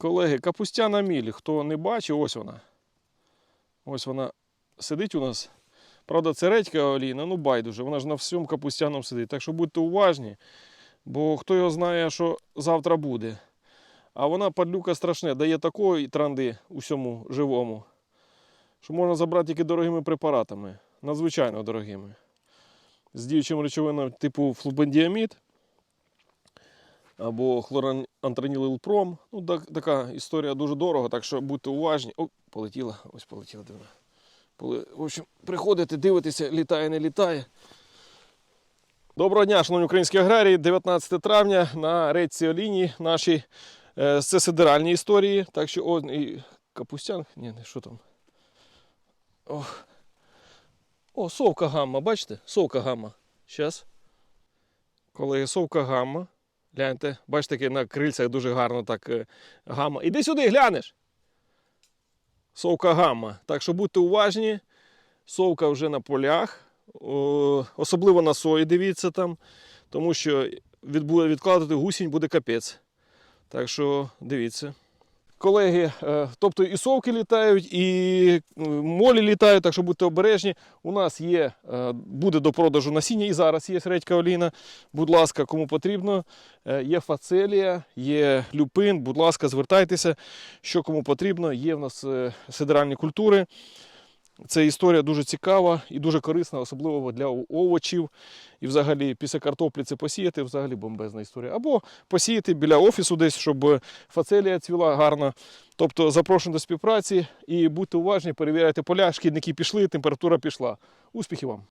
Колеги, капустяна міль, хто не бачив, ось вона. Ось вона сидить у нас. Правда, це редька олійна, ну байдуже, вона ж на всьому капустяному сидить. Так що будьте уважні, бо хто його знає, що завтра буде. А вона падлюка страшне, дає такої транди усьому живому, що можна забрати тільки дорогими препаратами, надзвичайно дорогими. З діючим речовинами типу флубендіамід або хлорантранілилпром. Ну, так, така історія дуже дорого, так що будьте уважні. О, полетіла, ось полетіла дивно. В общем, приходите, дивитеся, літає, не літає. Доброго дня, шановні українські аграрії. 19 травня на речці Оліні нашій. Це сидеральні історії. Так що, о, і капустян. Ні, не що там. О, о совка гамма, бачите? Совка гамма. Зараз. Колеги, совка гамма. Гляньте, бачите, на крильцях дуже гарно так е, гамма. Іди сюди, глянеш. Совка гамма. Так що будьте уважні. Совка вже на полях. Особливо на сої, дивіться там. Тому що відкладати гусінь буде капець. Так що дивіться. Колеги, е, тобто і совки літають, і е, молі літають, так що будьте обережні. У нас є, е, буде до продажу насіння, і зараз є редька олійна. Будь ласка, кому потрібно. Є фацелія, є люпин. Будь ласка, звертайтеся, що кому потрібно. Є в нас сидеральні культури. Це історія дуже цікава і дуже корисна, особливо для овочів. І взагалі після картоплі це посіяти, взагалі бомбезна історія. Або посіяти біля офісу десь, щоб фацелія цвіла гарно. Тобто запрошую до співпраці і будьте уважні, перевіряйте поля, шкідники пішли, температура пішла. Успіхів вам!